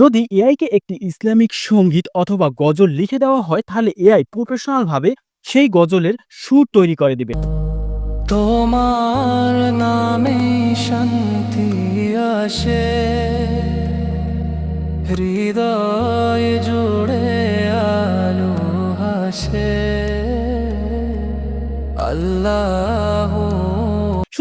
যদি এআইকে একটি ইসলামিক সংগীত অথবা গজল লিখে দেওয়া হয়, তাহলে এআই প্রফেশনাল ভাবে সেই গজলের সুর তৈরি করে দিবে। তোমার নামে শান্তি আসে, হৃদয় জুড়ে আলো হাসে আল্লাহ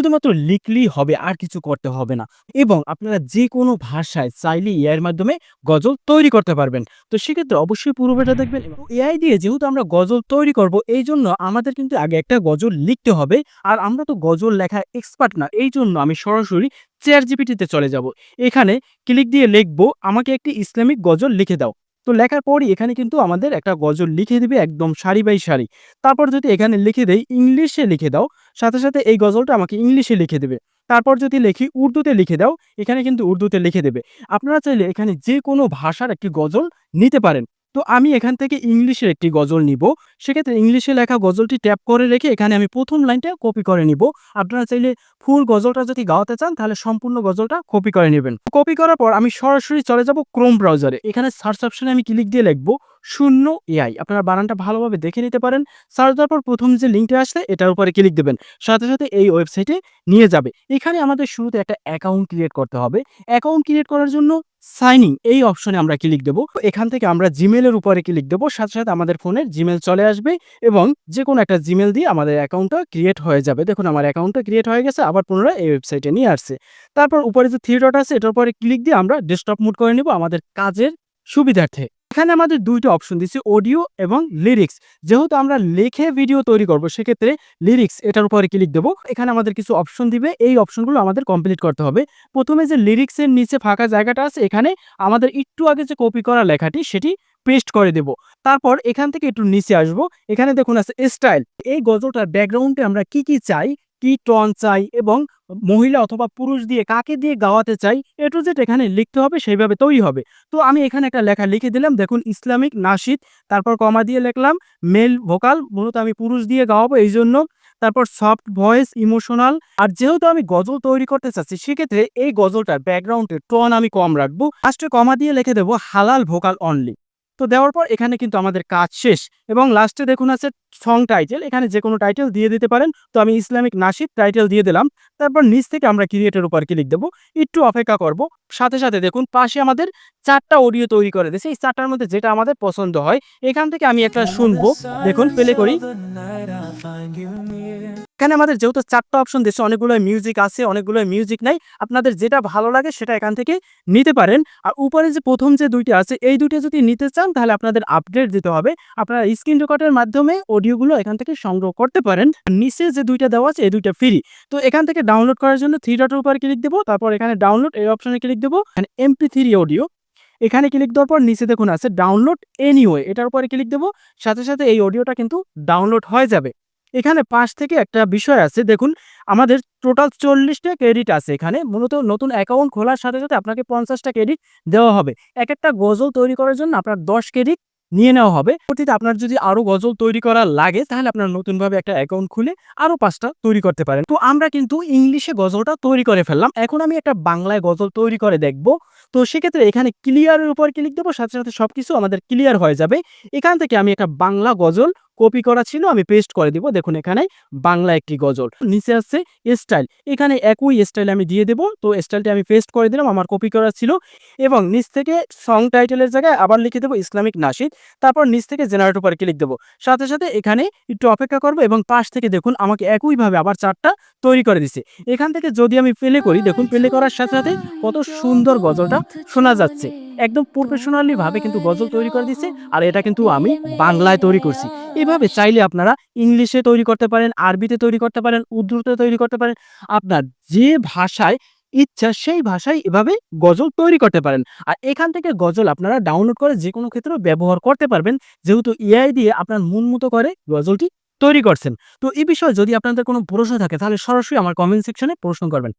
শুধুমাত্র লিখলেই হবে, আর কিছু করতে হবে না। এবং আপনারা যে কোনো ভাষায় চাইলে এআইয়ের মাধ্যমে গজল তৈরি করতে পারবেন। তো সেক্ষেত্রে অবশ্যই পুরোটা দেখবেন এআই দিয়ে যেহেতু আমরা গজল তৈরি করব এই জন্য আমাদের কিন্তু আগে একটা গজল লিখতে হবে। আর আমরা তো গজল লেখা এক্সপার্ট না এই জন্য আমি সরাসরি চেয়ার জিপিটিতে চলে যাব। এখানে ক্লিক দিয়ে লিখব, আমাকে একটি ইসলামিক গজল লিখে দাও। তো লেখার পরই এখানে কিন্তু আমাদের একটা গজল লিখে দিবে একদম সারি বাই সারি। তারপর যদি এখানে লিখে দেই ইংলিশে লিখে দাও, সাথে সাথে এই গজলটা আমাকে ইংলিশে লিখে দেবে। তারপর যদি লিখি উর্দুতে লিখে দাও, এখানে কিন্তু উর্দুতে লিখে দেবে। আপনারা চাইলে এখানে যে কোনো ভাষার একটি গজল নিতে পারেন। তো আমি এখান থেকে ইংলিশের একটি গজল নিব। সেক্ষেত্রে ইংলিশে লেখা গজলটি ট্যাপ করে রেখে এখানে আমি প্রথম লাইনটা কপি করে নিব। আপনারা চাইলে ফুল গজলটা যদি গাওয়াতে চান, তাহলে সম্পূর্ণ গজলটা কপি করে নেবেন। কপি করার পর আমি সরাসরি চলে যাব ক্রোম ব্রাউজারে। এখানে সার্চ অপশনে আমি ক্লিক দিয়ে লিখব শূন্য এআই আপনারা বানানটা ভালোভাবে দেখে নিতে পারেন, সার্চ দেওয়ার পর প্রথম যে লিঙ্কটা আসছে, এটার উপরে ক্লিক দেবেন। সাথে সাথে এই ওয়েবসাইটে নিয়ে যাবে। এখানে আমাদের শুরুতে একটা অ্যাকাউন্ট ক্রিয়েট করতে হবে। অ্যাকাউন্ট ক্রিয়েট করার জন্য সাইনিং এই অপশনে আমরা ক্লিক দেবো। এখান থেকে আমরা জিমেলের উপরে ক্লিক দেবো। সাথে সাথে আমাদের ফোনের জিমেল চলে আসবে এবং যে কোনো একটা জিমেল দিয়ে আমাদের অ্যাকাউন্টটা ক্রিয়েট হয়ে যাবে। দেখুন, আমার অ্যাকাউন্টটা ক্রিয়েট হয়ে গেছে, আবার পুনরায় এই ওয়েবসাইটে নিয়ে আসছে। তারপর উপরে যে থ্রি ডট আছে, এটার উপরে ক্লিক দিয়ে আমরা ডেস্কটপ মুড করে নিব। আমাদের কাজের সুবিধার্থে। এখানে আমাদের দুইটা অপশন দিচ্ছি অডিও এবং লিরিক্স যেহেতু আমরা লেখে ভিডিও তৈরি করব, সেক্ষেত্রে লিরিক্স এটার উপরে ক্লিক দেবো। এখানে আমাদের কিছু অপশন দিবে, এই অপশনগুলো আমাদের কমপ্লিট করতে হবে। প্রথমে যে লিরিক্সের নিচে ফাঁকা জায়গাটা আছে, এখানে আমাদের একটু আগে যে কপি করা লেখাটি, সেটি পেস্ট করে দেব। তারপর এখান থেকে একটু নিচে আসব। এখানে দেখুন আছে স্টাইল এই গজলটার ব্যাকগ্রাউন্ডে আমরা কি কি চাই কি টন চাই এবং মহিলা অথবা পুরুষ দিয়ে কাকে দিয়ে গাওয়াতে চাই, এ টু জেড এখানে লিখতে হবে, সেইভাবে তৈরি হবে। তো আমি এখানে একটা লেখা লিখে দিলাম, দেখুন ইসলামিক নাশিদ তারপর কমা দিয়ে লিখলাম মেল ভোকাল মূলত আমি পুরুষ দিয়ে গাওয়াবো এই জন্য তারপর সফট ভয়েস ইমোশনাল আর যেহেতু আমি গজল তৈরি করতে চাচ্ছি, সেক্ষেত্রে এই গজলটার ব্যাকগ্রাউন্ডের টোন আমি কম রাখব। লাস্টে কমা দিয়ে লিখে দেবো, হালাল ভোকাল অনলি তো দেওয়ার পর এখানে কিন্তু আমাদের কাজ শেষ। এবং লাস্টে দেখুন আছে সং টাইটেল এখানে যে কোনো টাইটেল দিয়ে দিতে পারেন। তো আমি ইসলামিক নাসিদ টাইটেল দিয়ে দিলাম। তারপর নিচ থেকে আমরা ক্রিয়েটের উপর ক্লিক দেবো। একটু অপেক্ষা করব। সাথে সাথে দেখুন পাশে আমাদের চারটা অডিও তৈরি করে দিয়েছে। এই চারটার মধ্যে যেটা আমাদের পছন্দ হয় এখান থেকে আমি একটা শুনব। দেখুন প্লে করি। এখানে আমাদের যেহেতু চারটা অপশন দিচ্ছে অনেকগুলো মিউজিক আছে অনেকগুলো মিউজিক নাই, আপনাদের যেটা ভালো লাগে সেটা এখান থেকে নিতে পারেন। আর উপরে যে প্রথম যে দুইটা আছে, এই দুইটা যদি নিতে চান, তাহলে আপনাদের আপডেট দিতে হবে। আপনারা স্ক্রিন রেকর্ডের মাধ্যমে অডিওগুলো এখান থেকে সংগ্রহ করতে পারেন। নিচে যে দুইটা দেওয়া আছে, এই দুইটা ফ্রি তো এখান থেকে ডাউনলোড করার জন্য থ্রি ডটের উপরে ক্লিক দেবো, তারপর এখানে ডাউনলোড এই অপশনে ক্লিক দেবো এমপি থ্রি অডিও এখানে ক্লিক দেওয়ার পর নিচে দেখুন আছে ডাউনলোড এনিওয়ে এটার উপরে ক্লিক দেবো, সাথে সাথে এই অডিওটা কিন্তু ডাউনলোড হয়ে যাবে। এখানে পাশ থেকে একটা বিষয় আছে। দেখুন, আমাদের টোটাল চল্লিশটা ক্রেডিট আছে এখানে। মূলত নতুন অ্যাকাউন্ট খোলার সাথে সাথে আপনাকে পঞ্চাশটা ক্রেডিট দেওয়া হবে। এক একটা গজল তৈরি করার জন্য আপনার দশ ক্রেডিট নিয়ে নেওয়া হবে। পরবর্তীতে আপনার যদি আরও গজল তৈরি করা লাগে, তাহলে আপনার নতুনভাবে একটা অ্যাকাউন্ট খুলে আরও পাঁচটা তৈরি করতে পারেন। তো আমরা কিন্তু ইংলিশে গজলটা তৈরি করে ফেললাম। এখন আমি একটা বাংলায় গজল তৈরি করে দেখব। তো সেক্ষেত্রে এখানে ক্লিয়ারের উপর ক্লিক দেবো, সাথে সাথে সবকিছু আমাদের ক্লিয়ার হয়ে যাবে। এখান থেকে আমি একটা বাংলা গজল কপি করা ছিল, আমি পেস্ট করে দিব। দেখুন এখানে বাংলা একটি গজল, নিচে আসছে স্টাইল এখানে একই স্টাইল আমি দিয়ে দেবো, তো স্টাইলটি আমি পেস্ট করে দিলাম, আমার কপি করা ছিল। এবং নিচ থেকে সং টাইটেলের জায়গায় আবার লিখে দেবো ইসলামিক নাসিদ, তারপর নিচ থেকে জেনারেট উপর ক্লিক দেবো। সাথে সাথে এখানে একটু অপেক্ষা করব এবং পাশ থেকে দেখুন আমাকে একইভাবে আবার চারটা তৈরি করে দিছে। এখান থেকে যদি আমি প্লে করি, দেখুন প্লে করার সাথে সাথে কত সুন্দর গজলটা শোনা যাচ্ছে। একদম প্রফেশনালি ভাবে কিন্তু গজল তৈরি করে দিচ্ছে আর এটা কিন্তু আমি বাংলায় তৈরি করছি। এভাবে চাইলে আপনারা ইংলিশে তৈরি করতে পারেন, আরবিতে তৈরি করতে পারেন, উর্দুতে তৈরি করতে পারেন, আপনার যে ভাষায় ইচ্ছা সেই ভাষায় এভাবে গজল তৈরি করতে পারেন। আর এখান থেকে গজল আপনারা ডাউনলোড করে যে কোনো ক্ষেত্রে ব্যবহার করতে পারবেন, যেহেতু এআই দিয়ে আপনার মন মতো করে গজলটি তৈরি করছেন। তো এই বিষয়ে যদি আপনাদের কোনো প্রশ্ন থাকে, তাহলে সরাসরি আমার কমেন্ট সেকশনে প্রশ্ন করবেন।